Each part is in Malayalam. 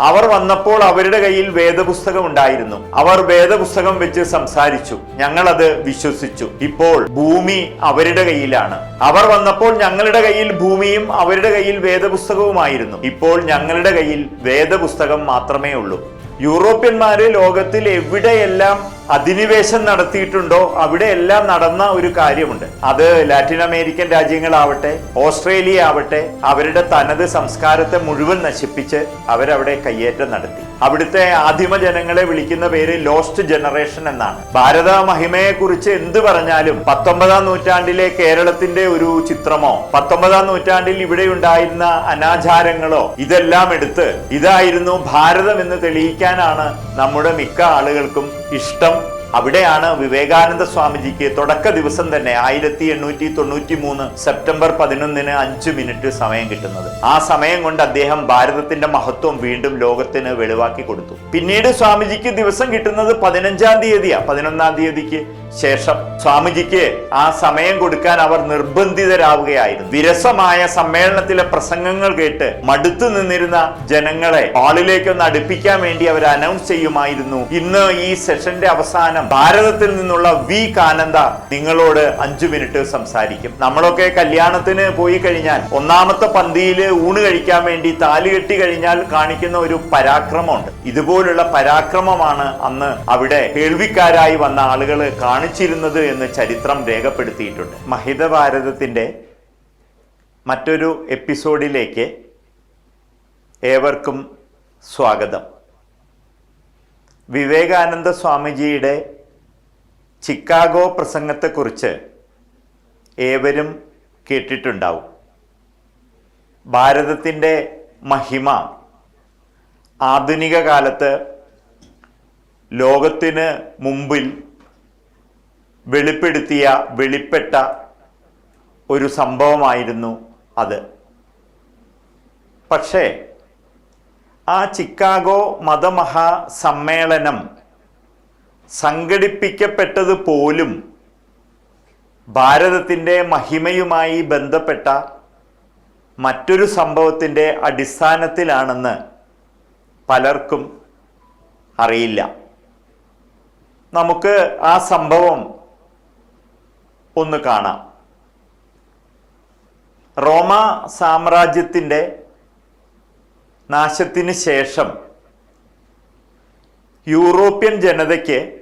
അവർ വന്നപ്പോൾ അവരുടെ കയ്യിൽ വേദപുസ്തകം ഉണ്ടായിരുന്നു. അവർ വേദപുസ്തകം വെച്ച് സംസാരിച്ചു. ഞങ്ങളത് വിശ്വസിച്ചു. ഇപ്പോൾ ഭൂമി അവരുടെ കയ്യിലാണ്. അവർ വന്നപ്പോൾ ഞങ്ങളുടെ കയ്യിൽ ഭൂമിയും അവരുടെ കയ്യിൽ വേദപുസ്തകവുമായിരുന്നു. ഇപ്പോൾ ഞങ്ങളുടെ കയ്യിൽ വേദപുസ്തകം മാത്രമേ ഉള്ളൂ. യൂറോപ്യന്മാര് ലോകത്തിൽ എവിടെയെല്ലാം അധിനിവേശം നടത്തിയിട്ടുണ്ടോ? അവിടെ എല്ലാം നടന്ന ഒരു കാര്യമുണ്ട്. അത് ലാറ്റിൻ അമേരിക്കൻ രാജ്യങ്ങളാവട്ടെ ഓസ്ട്രേലിയ ആവട്ടെ അവരുടെ തനത് സംസ്കാരത്തെ മുഴുവൻ നശിപ്പിച്ച് അവരവിടെ കയ്യേറ്റം നടത്തി. അവിടുത്തെ ആദിമ ജനങ്ങളെ വിളിക്കുന്ന പേര് ലോസ്റ്റ് ജനറേഷൻ എന്നാണ്. ഭാരത മഹിമയെ കുറിച്ച് എന്ത് പറഞ്ഞാലും പത്തൊമ്പതാം നൂറ്റാണ്ടിലെ കേരളത്തിന്റെ ഒരു ചിത്രമോ പത്തൊമ്പതാം നൂറ്റാണ്ടിൽ ഇവിടെ ഉണ്ടായിരുന്ന അനാചാരങ്ങളോ ഇതെല്ലാം എടുത്ത് ഇതായിരുന്നു ഭാരതം എന്ന് തെളിയിക്കാനാണ് നമ്മുടെ മിക്ക ആളുകൾക്കും ഇഷ്ടം. അവിടെയാണ് വിവേകാനന്ദ സ്വാമിജിക്ക് തുടക്ക ദിവസം തന്നെ ആയിരത്തി എണ്ണൂറ്റി തൊണ്ണൂറ്റി മൂന്ന് സെപ്റ്റംബർ പതിനൊന്നിന് അഞ്ച് മിനിറ്റ് സമയം കിട്ടുന്നത്. ആ സമയം കൊണ്ട് അദ്ദേഹം ഭാരതത്തിന്റെ മഹത്വം വീണ്ടും ലോകത്തിന് വെളിവാക്കി കൊടുത്തു. പിന്നീട് സ്വാമിജിക്ക് ദിവസം കിട്ടുന്നത് പതിനഞ്ചാം തീയതിയാ പതിനൊന്നാം തീയതിക്ക്. ശേഷം സ്വാമിജിക്ക് ആ സമയം കൊടുക്കാൻ അവർ നിർബന്ധിതരാവുകയായിരുന്നു. വിരസമായ സമ്മേളനത്തിലെ പ്രസംഗങ്ങൾ കേട്ട് മടുത്തു നിന്നിരുന്ന ജനങ്ങളെ ഹാളിലേക്കൊന്ന് അടുപ്പിക്കാൻ വേണ്ടി അവർ അനൗൺസ് ചെയ്യുമായിരുന്നു. ഇന്ന് ഈ സെഷന്റെ അവസാനം ഭാരതത്തിൽ നിന്നുള്ള വി കാനന്ദ നിങ്ങളോട് അഞ്ചു മിനിറ്റ് സംസാരിക്കും. നമ്മളൊക്കെ കല്യാണത്തിന് പോയി കഴിഞ്ഞാൽ ഒന്നാമത്തെ പന്തിയിൽ ഊണ് കഴിക്കാൻ വേണ്ടി താലി കെട്ടി കഴിഞ്ഞാൽ കാണിക്കുന്ന ഒരു പരാക്രമമുണ്ട്. ഇതുപോലുള്ള പരാക്രമമാണ് അന്ന് അവിടെ കേൾവിക്കാരായി വന്ന ആളുകൾ കാണിച്ചിരുന്നത് എന്ന് ചരിത്രം രേഖപ്പെടുത്തിയിട്ടുണ്ട്. മഹിതഭാരതത്തിന്റെ മറ്റൊരു എപ്പിസോഡിലേക്ക് ഏവർക്കും സ്വാഗതം. വിവേകാനന്ദ സ്വാമിജിയുടെ ചിക്കാഗോ പ്രസംഗത്തെക്കുറിച്ച് ഏവരും കേട്ടിട്ടുണ്ടാവും. ഭാരതത്തിന്റെ മഹിമ ആധുനിക കാലത്ത് ലോകത്തിന് മുമ്പിൽ വെളിപ്പെടുത്തിയ വെളിപ്പെട്ട ഒരു സംഭവമായിരുന്നു അത്. പക്ഷേ ആ ചിക്കാഗോ മതമഹാ സമ്മേളനം സംഘടിപ്പിക്കപ്പെട്ടത് പോലും ഭാരതത്തിന്റെ മഹിമയുമായി ബന്ധപ്പെട്ട മറ്റൊരു സംഭവത്തിന്റെ അടിസ്ഥാനത്തിലാണെന്ന് പലർക്കും അറിയില്ല. നമുക്ക് ആ സംഭവം ഒന്ന് കാണാം. റോമ സാമ്രാജ്യത്തിന്റെ നാശത്തിന് ശേഷം യൂറോപ്യൻ ജനതയ്ക്ക്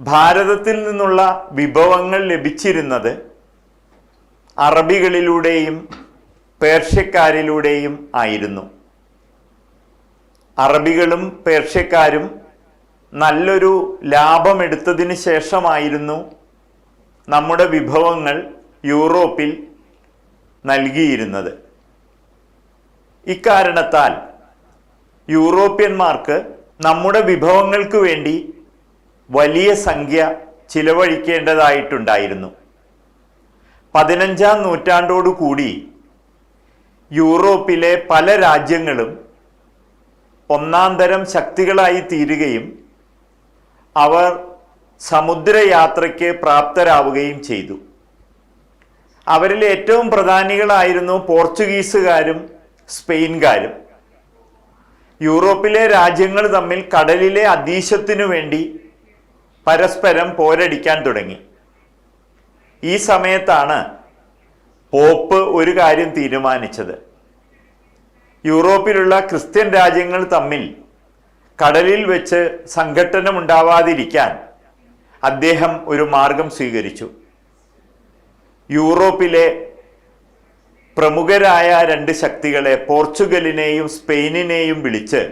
ഭാരതത്തിൽ നിന്നുള്ള വിഭവങ്ങൾ ലഭിച്ചിരുന്നത് അറബികളിലൂടെയും പേർഷ്യക്കാരിലൂടെയും ആയിരുന്നു. അറബികളും പേർഷ്യക്കാരും നല്ലൊരു ലാഭമെടുത്തതിന് ശേഷമായിരുന്നു നമ്മുടെ വിഭവങ്ങൾ യൂറോപ്പിൽ നൽകിയിരുന്നത്. ഇക്കാരണത്താൽ യൂറോപ്യന്മാർക്ക് നമ്മുടെ വിഭവങ്ങൾക്ക് വേണ്ടി വലിയ സംഖ്യ ചിലവഴിക്കേണ്ടതായിട്ടുണ്ടായിരുന്നു. പതിനഞ്ചാം നൂറ്റാണ്ടോടുകൂടി യൂറോപ്പിലെ പല രാജ്യങ്ങളും ഒന്നാം തരം ശക്തികളായി തീരുകയും അവർ സമുദ്രയാത്രയ്ക്ക് പ്രാപ്തരാവുകയും ചെയ്തു. അവരിൽ ഏറ്റവും പ്രധാനികളായിരുന്നു പോർച്ചുഗീസുകാരും സ്പെയിൻകാരും. യൂറോപ്പിലെ രാജ്യങ്ങൾ തമ്മിൽ കടലിലെ അധീശത്തിനു വേണ്ടി പരസ്പരം പോരടിക്കാൻ തുടങ്ങി. ഈ സമയത്താണ് പോപ്പ് ഒരു കാര്യം തീരുമാനിച്ചത്. യൂറോപ്പിലുള്ള ക്രിസ്ത്യൻ രാജ്യങ്ങൾ തമ്മിൽ കടലിൽ വെച്ച് സംഘട്ടനമുണ്ടാവാതിരിക്കാൻ അദ്ദേഹം ഒരു മാർഗം സ്വീകരിച്ചു. യൂറോപ്പിലെ പ്രമുഖരായ രണ്ട് ശക്തികളെ പോർച്ചുഗലിനെയും സ്പെയിനിനെയും വിളിച്ച്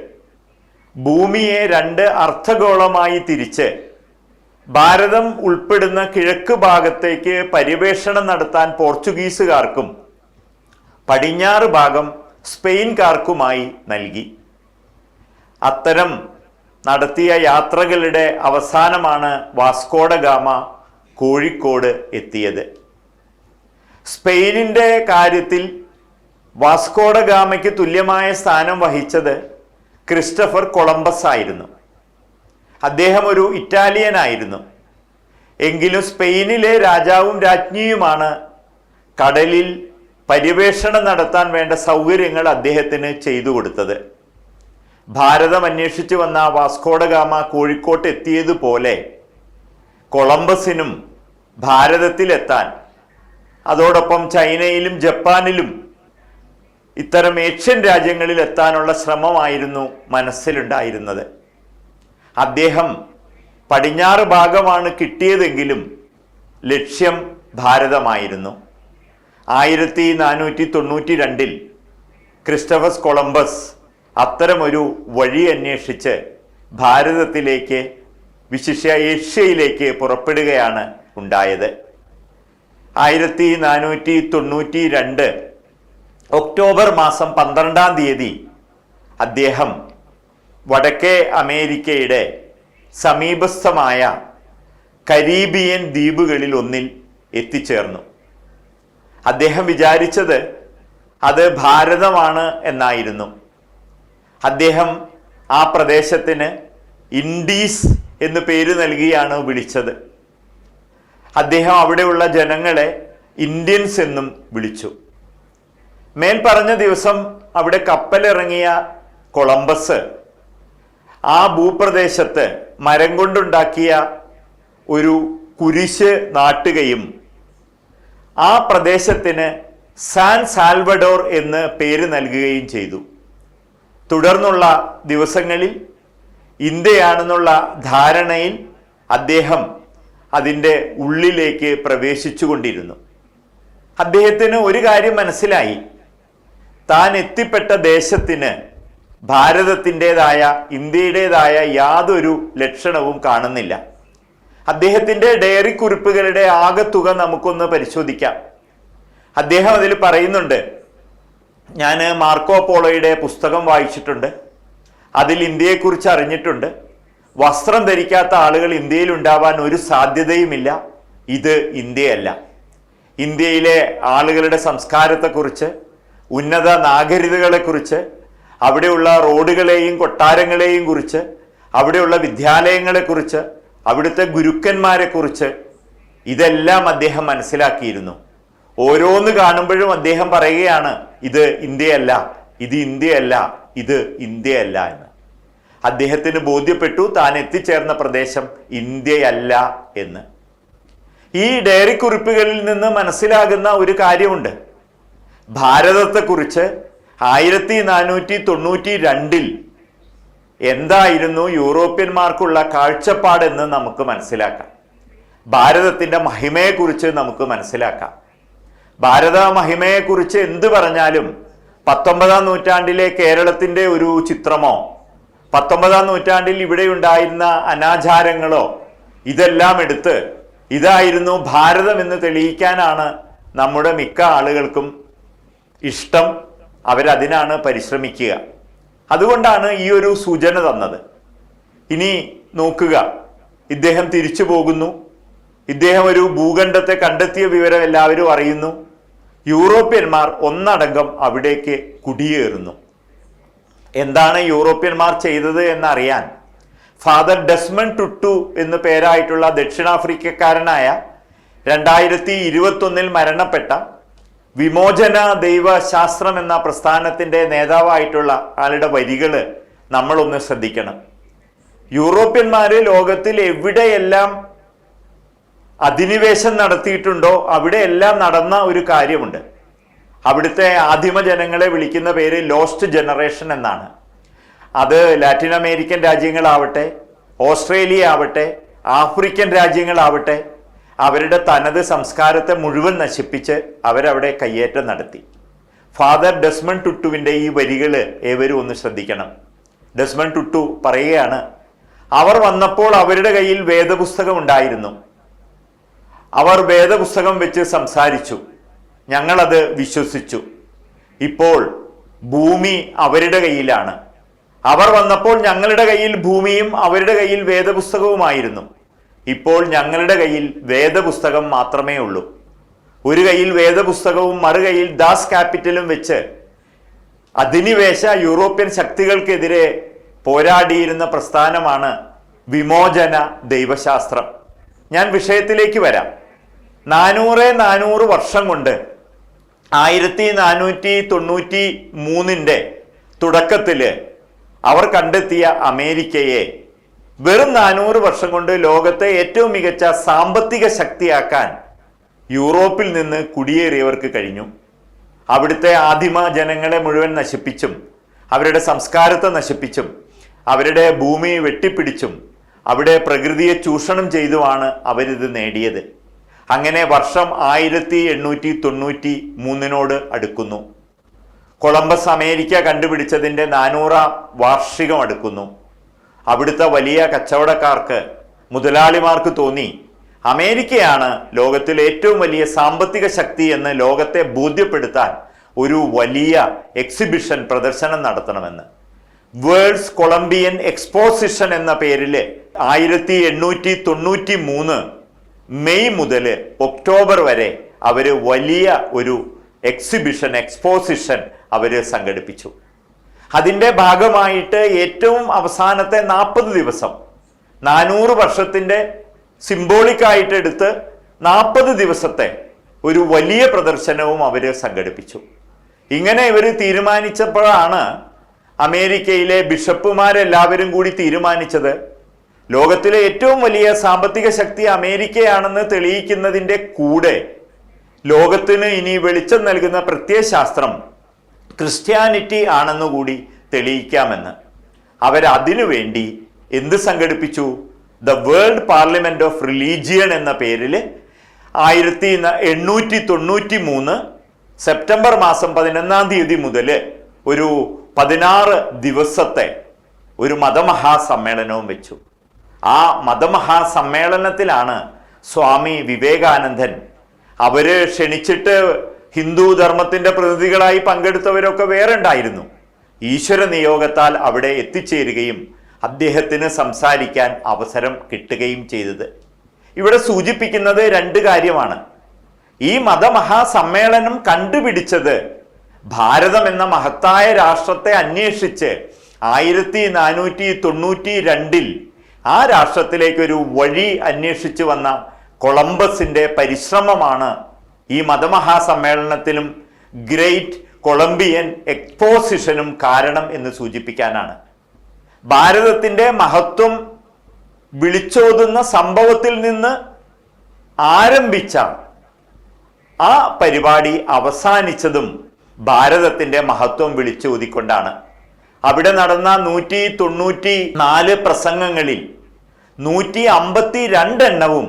ഭൂമിയെ രണ്ട് അർദ്ധഗോളമായി തിരിച്ച് ഭാരതം ഉൾപ്പെടുന്ന കിഴക്ക് ഭാഗത്തേക്ക് പര്യവേഷണം നടത്താൻ പോർച്ചുഗീസുകാർക്കും പടിഞ്ഞാറ് ഭാഗം സ്പെയിൻകാർക്കുമായി നൽകി. അത്തരം നടത്തിയ യാത്രകളുടെ അവസാനമാണ് വാസ്കോഡ ഗാമ കോഴിക്കോട് എത്തിയത്. സ്പെയിനിന്റെ കാര്യത്തിൽ വാസ്കോഡ ഗാമയ്ക്ക് തുല്യമായ സ്ഥാനം വഹിച്ചത് ക്രിസ്റ്റഫർ കൊളംബസ് ആയിരുന്നു. അദ്ദേഹം ഒരു ഇറ്റാലിയൻ ആയിരുന്നു എങ്കിലും സ്പെയിനിലെ രാജാവും രാജ്ഞിയുമാണ് കടലിൽ പര്യവേഷണം നടത്താൻ വേണ്ട സൗകര്യങ്ങൾ അദ്ദേഹത്തിന് ചെയ്തു കൊടുത്തത്. ഭാരതം അന്വേഷിച്ചു വന്ന വാസ്കോഡഗാമ കോഴിക്കോട്ട് എത്തിയതുപോലെ കൊളംബസിനും ഭാരതത്തിലെത്താൻ അതോടൊപ്പം ചൈനയിലും ജപ്പാനിലും ഇത്തരം ഏഷ്യൻ രാജ്യങ്ങളിൽ എത്താനുള്ള ശ്രമമായിരുന്നു മനസ്സിലുണ്ടായിരുന്നത്. അദ്ദേഹം പടിഞ്ഞാറ് ഭാഗമാണ് കിട്ടിയതെങ്കിലും ലക്ഷ്യം ഭാരതമായിരുന്നു. ആയിരത്തി നാനൂറ്റി തൊണ്ണൂറ്റി രണ്ടിൽ ക്രിസ്റ്റഫസ് കൊളംബസ് അത്തരമൊരു വഴി അന്വേഷിച്ച് ഭാരതത്തിലേക്ക് വിശിഷ്യ ഏഷ്യയിലേക്ക് പുറപ്പെടുകയാണ് ഉണ്ടായത്. ആയിരത്തി നാനൂറ്റി തൊണ്ണൂറ്റി രണ്ട് ഒക്ടോബർ മാസം പന്ത്രണ്ടാം തീയതി അദ്ദേഹം വടക്കേ അമേരിക്കയുടെ സമീപസ്ഥമായ കരീബിയൻ ദ്വീപുകളിൽ ഒന്നിൽ എത്തിച്ചേർന്നു. അദ്ദേഹം വിചാരിച്ചത് അത് ഭാരതമാണ് എന്നായിരുന്നു. അദ്ദേഹം ആ പ്രദേശത്തിന് ഇൻഡീസ് എന്ന് പേര് നൽകിയാണ് വിളിച്ചത്. അദ്ദേഹം അവിടെയുള്ള ജനങ്ങളെ ഇന്ത്യൻസ് എന്നും വിളിച്ചു. മേൽ പറഞ്ഞ ദിവസം അവിടെ കപ്പലിറങ്ങിയ കൊളംബസ് ആ ഭൂപ്രദേശത്ത് മരം കൊണ്ടുണ്ടാക്കിയ ഒരു കുരിശ് നാട്ടുകയും ആ പ്രദേശത്തിന് സാൻ സാൽവഡോർ എന്ന് പേര് നൽകുകയും ചെയ്തു. തുടർന്നുള്ള ദിവസങ്ങളിൽ ഇന്ത്യയാണെന്നുള്ള ധാരണയിൽ അദ്ദേഹം അതിന്റെ ഉള്ളിലേക്ക് പ്രവേശിച്ചുകൊണ്ടിരുന്നു. അദ്ദേഹത്തിന് ഒരു കാര്യം മനസ്സിലായി. താൻ എത്തിപ്പെട്ട ദേശത്തിന് ഭാരതത്തിന്റെതായ ഇന്ത്യയുടേതായ യാതൊരു ലക്ഷണവും കാണുന്നില്ല. അദ്ദേഹത്തിന്റെ ഡയറി കുറിപ്പുകളുടെ ആകത്തുക നമുക്കൊന്ന് പരിശോധിക്കാം. അദ്ദേഹം അതിൽ പറയുന്നുണ്ട് ഞാൻ മാർക്കോ പോളോയുടെ പുസ്തകം വായിച്ചിട്ടുണ്ട്. അതിൽ ഇന്ത്യയെക്കുറിച്ച് അറിഞ്ഞിട്ടുണ്ട്. വസ്ത്രം ധരിക്കാത്ത ആളുകൾ ഇന്ത്യയിൽ ഉണ്ടാവാൻ ഒരു സാധ്യതയുമില്ല. ഇത് ഇന്ത്യയല്ല. ഇന്ത്യയിലെ ആളുകളുടെ സംസ്കാരത്തെക്കുറിച്ച് ഉന്നത നാഗരികതകളെക്കുറിച്ച് അവിടെയുള്ള റോഡുകളെയും കൊട്ടാരങ്ങളെയും കുറിച്ച് അവിടെയുള്ള വിദ്യാലയങ്ങളെക്കുറിച്ച് അവിടുത്തെ ഗുരുക്കന്മാരെക്കുറിച്ച് ഇതെല്ലാം അദ്ദേഹം മനസ്സിലാക്കിയിരുന്നു. ഓരോന്ന് കാണുമ്പോഴും അദ്ദേഹം പറയുകയാണ് ഇത് ഇന്ത്യയല്ല ഇത് ഇന്ത്യയല്ല ഇത് ഇന്ത്യയല്ല എന്ന്. അദ്ദേഹത്തിന് ബോധ്യപ്പെട്ടു താൻ എത്തിച്ചേർന്ന പ്രദേശം ഇന്ത്യയല്ല എന്ന്. ഈ ഡയറി കുറിപ്പുകളിൽ നിന്ന് മനസ്സിലാകുന്ന ഒരു കാര്യമുണ്ട്. ഭാരതത്തെക്കുറിച്ച് ആയിരത്തി നാനൂറ്റി തൊണ്ണൂറ്റി രണ്ടിൽ എന്തായിരുന്നു യൂറോപ്യന്മാർക്കുള്ള കാഴ്ചപ്പാടെന്ന് നമുക്ക് മനസ്സിലാക്കാം. ഭാരതത്തിന്റെ മഹിമയെക്കുറിച്ച് നമുക്ക് മനസ്സിലാക്കാം. ഭാരത മഹിമയെക്കുറിച്ച് എന്ത് പറഞ്ഞാലും പത്തൊമ്പതാം നൂറ്റാണ്ടിലെ കേരളത്തിന്റെ ഒരു ചിത്രമോ പത്തൊമ്പതാം നൂറ്റാണ്ടിൽ ഇവിടെ ഉണ്ടായിരുന്ന അനാചാരങ്ങളോ ഇതെല്ലാം എടുത്ത് ഇതായിരുന്നു ഭാരതം എന്ന് തെളിയിക്കാനാണ് നമ്മുടെ മിക്ക ആളുകൾക്കും ഇഷ്ടം. അവരതിനാണ് പരിശ്രമിക്കുക. അതുകൊണ്ടാണ് ഈ ഒരു സൂചന തന്നത്. ഇനി നോക്കുക. ഇദ്ദേഹം തിരിച്ചു പോകുന്നു. ഇദ്ദേഹം ഒരു ഭൂഖണ്ഡത്തെ കണ്ടെത്തിയ വിവരം എല്ലാവരും അറിയുന്നു. യൂറോപ്യന്മാർ ഒന്നടങ്കം അവിടേക്ക് കുടിയേറുന്നു. എന്താണ് യൂറോപ്യന്മാർ ചെയ്തത് എന്നറിയാൻ ഫാദർ ഡെസ്മൺ ടുട്ടു എന്ന് പേരായിട്ടുള്ള ദക്ഷിണാഫ്രിക്കക്കാരനായ രണ്ടായിരത്തി ഇരുപത്തൊന്നിൽ മരണപ്പെട്ട വിമോചന ദൈവശാസ്ത്രം എന്ന പ്രസ്ഥാനത്തിന്റെ നേതാവായിട്ടുള്ള ആളുടെ വരികൾ നമ്മളൊന്ന് ശ്രദ്ധിക്കണം. യൂറോപ്യന്മാർ ലോകത്തിൽ എവിടെയെല്ലാം അധിനിവേശം നടത്തിയിട്ടുണ്ടോ? അവിടെ എല്ലാം നടന്ന ഒരു കാര്യമുണ്ട്. അവിടുത്തെ ആദിമ ജനങ്ങളെ വിളിക്കുന്ന പേര് ലോസ്റ്റ് ജനറേഷൻ എന്നാണ്. അത് ലാറ്റിൻ അമേരിക്കൻ രാജ്യങ്ങളാവട്ടെ ഓസ്ട്രേലിയ ആവട്ടെ ആഫ്രിക്കൻ രാജ്യങ്ങളാവട്ടെ അവരുടെ തനത് സംസ്കാരത്തെ മുഴുവൻ നശിപ്പിച്ച് അവരവിടെ കയ്യേറ്റം നടത്തി. ഫാദർ ഡെസ്മൺ ടുട്ടുവിന്റെ ഈ വരികൾ ഏവരും ഒന്ന് ശ്രദ്ധിക്കണം. ഡെസ്മൺ ടുട്ടു പറയുകയാണ് അവർ വന്നപ്പോൾ അവരുടെ കയ്യിൽ വേദപുസ്തകം ഉണ്ടായിരുന്നു. അവർ വേദപുസ്തകം വെച്ച് സംസാരിച്ചു. ഞങ്ങളത് വിശ്വസിച്ചു. ഇപ്പോൾ ഭൂമി അവരുടെ കയ്യിലാണ്. അവർ വന്നപ്പോൾ ഞങ്ങളുടെ കയ്യിൽ ഭൂമിയും അവരുടെ കയ്യിൽ വേദപുസ്തകവുമായിരുന്നു. ഇപ്പോൾ ഞങ്ങളുടെ കയ്യിൽ വേദപുസ്തകം മാത്രമേ ഉള്ളൂ. ഒരു കയ്യിൽ വേദപുസ്തകവും മറുകയിൽ ദാസ് ക്യാപിറ്റലും വെച്ച് അധിനിവേശ യൂറോപ്യൻ ശക്തികൾക്കെതിരെ പോരാടിയിരുന്ന പ്രസ്ഥാനമാണ് വിമോചന ദൈവശാസ്ത്രം. ഞാൻ വിഷയത്തിലേക്ക് വരാം. നാനൂറ് നാനൂറ് വർഷം കൊണ്ട് ആയിരത്തി നാനൂറ്റി തൊണ്ണൂറ്റി മൂന്നിന്റെ തുടക്കത്തിൽ അവർ കണ്ടെത്തിയ അമേരിക്കയെ വെറും നാനൂറ് വർഷം കൊണ്ട് ലോകത്തെ ഏറ്റവും മികച്ച സാമ്പത്തിക ശക്തിയാക്കാൻ യൂറോപ്പിൽ നിന്ന് കുടിയേറിയവർക്ക് കഴിഞ്ഞു. അവിടുത്തെ ആദിമ ജനങ്ങളെ മുഴുവൻ നശിപ്പിച്ചും അവരുടെ സംസ്കാരത്തെ നശിപ്പിച്ചും അവരുടെ ഭൂമി വെട്ടിപ്പിടിച്ചും അവിടെ പ്രകൃതിയെ ചൂഷണം ചെയ്തുമാണ് അവരിത് നേടിയത്. അങ്ങനെ വർഷം ആയിരത്തി എണ്ണൂറ്റി തൊണ്ണൂറ്റി മൂന്നിനോട് അടുക്കുന്നു. കൊളംബസ് അമേരിക്ക കണ്ടുപിടിച്ചതിന്റെ നാനൂറാം വാർഷികം അടുക്കുന്നു. അവിടുത്തെ വലിയ കച്ചവടക്കാർക്ക് മുതലാളിമാർക്ക് തോന്നി അമേരിക്കയാണ് ലോകത്തിലെ ഏറ്റവും വലിയ സാമ്പത്തിക ശക്തി എന്ന് ലോകത്തെ ബോധ്യപ്പെടുത്താൻ ഒരു വലിയ എക്സിബിഷൻ പ്രദർശനം നടത്തണമെന്ന്. വേൾഡ്സ് കൊളംബിയൻ എക്സ്പോസിഷൻ എന്ന പേരിൽ ആയിരത്തി എണ്ണൂറ്റി തൊണ്ണൂറ്റി മൂന്ന് മെയ് മുതൽ ഒക്ടോബർ വരെ അവർ വലിയ ഒരു എക്സിബിഷൻ എക്സ്പോസിഷൻ അവർ സംഘടിപ്പിച്ചു. അതിന്റെ ഭാഗമായിട്ട് ഏറ്റവും അവസാനത്തെ നാൽപ്പത് ദിവസം നാനൂറ് വർഷത്തിന്റെ സിംബോളിക്കായിട്ട് എടുത്ത് നാൽപ്പത് ദിവസത്തെ ഒരു വലിയ പ്രദർശനവും അവർ സംഘടിപ്പിച്ചു. ഇങ്ങനെ ഇവർ തീരുമാനിച്ചപ്പോഴാണ് അമേരിക്കയിലെ ബിഷപ്പുമാരെല്ലാവരും കൂടി തീരുമാനിച്ചത് ലോകത്തിലെ ഏറ്റവും വലിയ സാമ്പത്തിക ശക്തി അമേരിക്കയാണെന്ന് തെളിയിക്കുന്നതിന്റെ കൂടെ ലോകത്തിന് ഇനി വെളിച്ചം നൽകുന്ന പ്രത്യയശാസ്ത്രം ക്രിസ്ത്യാനിറ്റി ആണെന്നുകൂടി തെളിയിക്കാമെന്ന്. അവരതിനു വേണ്ടി എന്ത് സംഘടിപ്പിച്ചു? The world parliament of religion എന്ന പേരിൽ ആയിരത്തി എണ്ണൂറ്റി തൊണ്ണൂറ്റി മൂന്ന് സെപ്റ്റംബർ മാസം പതിനൊന്നാം തീയതി മുതൽ ഒരു പതിനാറ് ദിവസത്തെ ഒരു മതമഹാസമ്മേളനവും വെച്ചു. ആ മതമഹാസമ്മേളനത്തിലാണ് സ്വാമി വിവേകാനന്ദൻ. അവർ ക്ഷണിച്ചിട്ട് ഹിന്ദു ധർമ്മത്തിന്റെ പ്രതിനിധികളായി പങ്കെടുത്തവരൊക്കെ വേറെ ഉണ്ടായിരുന്നു ഈശ്വര നിയോഗത്താൽ അവിടെ എത്തിച്ചേരുകയും അദ്ദേഹത്തിന് സംസാരിക്കാൻ അവസരം കിട്ടുകയും ചെയ്തത്. ഇവിടെ സൂചിപ്പിക്കുന്നത് രണ്ട് കാര്യമാണ്. ഈ മതമഹാസമ്മേളനം കണ്ടുപിടിച്ചത് ഭാരതം എന്ന മഹത്തായ രാഷ്ട്രത്തെ അന്വേഷിച്ച് ആയിരത്തി നാനൂറ്റി തൊണ്ണൂറ്റി രണ്ടിൽ ആ രാഷ്ട്രത്തിലേക്ക് ഒരു വഴി അന്വേഷിച്ചു വന്ന കൊളംബസിന്റെ പരിശ്രമമാണ് ഈ മതമഹാസമ്മേളനത്തിലും ഗ്രേറ്റ് കൊളംബിയൻ എക്സ്പോസിഷനും കാരണം എന്ന് സൂചിപ്പിക്കാനാണ്. ഭാരതത്തിന്റെ മഹത്വം വിളിച്ചോതുന്ന സംഭവത്തിൽ നിന്ന് ആരംഭിച്ച ആ പരിപാടി അവസാനിച്ചതും ഭാരതത്തിന്റെ മഹത്വം വിളിച്ചോതിക്കൊണ്ടാണ്. അവിടെ നടന്ന നൂറ്റി തൊണ്ണൂറ്റി നാല് പ്രസംഗങ്ങളിൽ നൂറ്റി അമ്പത്തി രണ്ടെണ്ണവും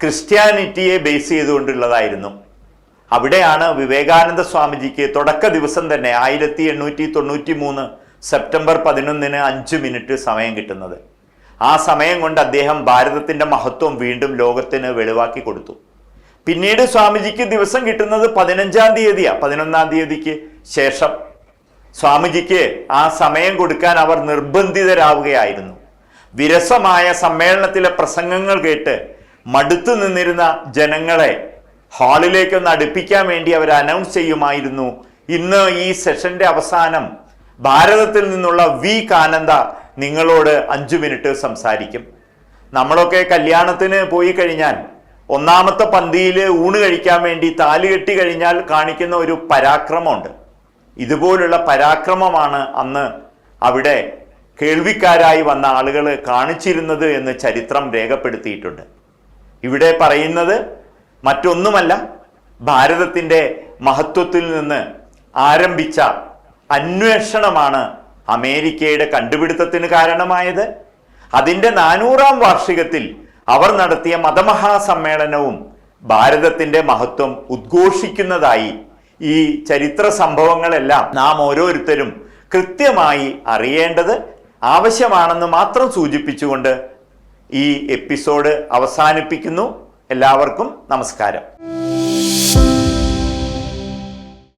ക്രിസ്ത്യാനിറ്റിയെ ബേസ് ചെയ്തുകൊണ്ടുള്ളതായിരുന്നു. അവിടെയാണ് വിവേകാനന്ദ സ്വാമിജിക്ക് തുടക്ക ദിവസം തന്നെ ആയിരത്തി എണ്ണൂറ്റി തൊണ്ണൂറ്റി മൂന്ന് സെപ്റ്റംബർ പതിനൊന്നിന് അഞ്ച് മിനിറ്റ് സമയം കിട്ടുന്നത്. ആ സമയം കൊണ്ട് അദ്ദേഹം ഭാരതത്തിന്റെ മഹത്വം വീണ്ടും ലോകത്തിന് വെളിവാക്കി കൊടുത്തു. പിന്നീട് സ്വാമിജിക്ക് ദിവസം കിട്ടുന്നത് പതിനഞ്ചാം തീയതിയാണ് പതിനൊന്നാം തീയതിക്ക് ശേഷം. സ്വാമിജിക്ക് ആ സമയം കൊടുക്കാൻ അവർ നിർബന്ധിതരാവുകയായിരുന്നു. വിരസമായ സമ്മേളനത്തിലെ പ്രസംഗങ്ങൾ കേട്ട് മടുത്തു നിന്നിരുന്ന ജനങ്ങളെ ഹാളിലേക്കൊന്ന് അടുപ്പിക്കാൻ വേണ്ടി അവർ അനൗൺസ് ചെയ്യുമായിരുന്നു. ഇന്ന് ഈ സെഷന്റെ അവസാനം ഭാരതത്തിൽ നിന്നുള്ള വി കാനന്ദ നിങ്ങളോട് അഞ്ചു മിനിറ്റ് സംസാരിക്കും. നമ്മളൊക്കെ കല്യാണത്തിന് പോയി കഴിഞ്ഞാൽ ഒന്നാമത്തെ പന്തിയിൽ ഊണ് കഴിക്കാൻ വേണ്ടി താലി കെട്ടി കഴിഞ്ഞാൽ കാണിക്കുന്ന ഒരു പരാക്രമമുണ്ട്. ഇതുപോലുള്ള പരാക്രമമാണ് അന്ന് അവിടെ കേൾവിക്കാരായി വന്ന ആളുകൾ കാണിച്ചിരുന്നത് എന്ന് ചരിത്രം രേഖപ്പെടുത്തിയിട്ടുണ്ട്. ഇവിടെ പറയുന്നത് മറ്റൊന്നുമല്ല ഭാരതത്തിന്റെ മഹത്വത്തിൽ നിന്ന് ആരംഭിച്ച അന്വേഷണമാണ് അമേരിക്കയുടെ കണ്ടുപിടുത്തത്തിന് കാരണമായത്. അതിന്റെ നാനൂറാം വാർഷികത്തിൽ അവർ നടത്തിയ മതമഹാസമ്മേളനവും ഭാരതത്തിന്റെ മഹത്വം ഉദ്ഘോഷിക്കുന്നതായി ഈ ചരിത്ര സംഭവങ്ങളെല്ലാം നാം ഓരോരുത്തരും കൃത്യമായി അറിയേണ്ടത് ആവശ്യമാണെന്ന് മാത്രം സൂചിപ്പിച്ചുകൊണ്ട് ഈ എപ്പിസോഡ് അവസാനിപ്പിക്കുന്നു. എല്ലാവർക്കും നമസ്കാരം.